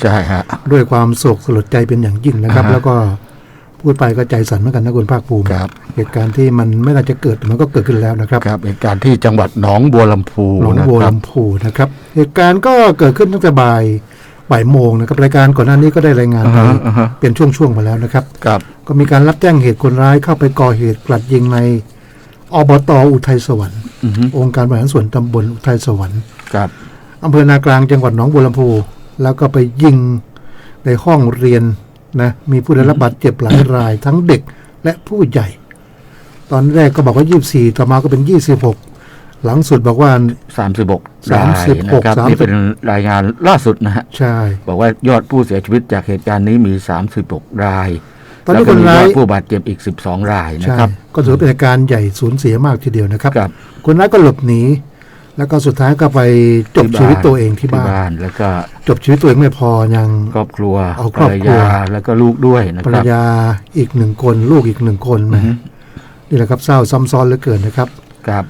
ใช่ฮะด้วยความโศกสลดใจเป็นอย่างยิ่งนะครับอ่าฮะแล้วก็พูดไปก็ใจสั่นเหมือนกันนะคุณภาคภูมิครับเหตุการณ์ที่มันไม่น่าจะเกิดแต่มันก็เกิดขึ้นแล้วนะครับครับเหตุการณ์ที่จังหวัดหนองบัวลำพูหนองนะบัวครับลำพูนะครับ เหตุการณ์ก็เกิดขึ้นตั้งแต่บ่ายบ่ายโมงนะครับรายการก่อนหน้านี้ก็ได้รายงานอ่าไปฮะอ่าฮะเป็นช่วงๆมาแล้วนะครับครับ ก็มีการรับแจ้งเหตุคนร้ายเข้าไปก่อเหตุกลัดยิงในอบตอุทัยสวรรค์อือฮึองค์การบริหารส่วนตำบลอุทัยสวรรค์ครับอำเภอนากลางจังหวัดหนองบัวลำพู แล้วก็ไปยิงในห้องเรียนนะมีผู้ได้รับบาดเจ็บหลายราย ทั้งเด็กและผู้ใหญ่ ตอนแรกก็บอกว่า 24 ต่อมาก็เป็น 26 หลังสุดบอกว่าสามสิบหกสามสิบหกนะครับสามสิบนี่เป็นรายงานล่าสุดนะฮะใช่ บอกว่ายอดผู้เสียชีวิตจากเหตุการณ์นี้มี 36 ราย ตอนนี้แล้วคก็นมียร้าอยดผู้บาดเจ็บอีก 12 รายนะใช่ครับ ก็ถือเป็นเหตุการณ์ใหญ่สูญเสียมากทีเดียวนะครับกับคนร้ายก็หลบหนี แล้วก็สุดท้ายก็ไปจบชีวิตตัวเองที่บ้านแล้วก็จบชีวิตตัวเองไม่พอยัง ครอบครัวเอาคภรรอบรครัว ยาแล้วก็ลูกด้วยนะภรครรับ ยาอีกหนึ่งคน ลูกอีกหนึ่งคนแหมอือฮึ นี่แหละครับเศร้าซ้ำซ้อนเหลือเกินนะครับ ครับ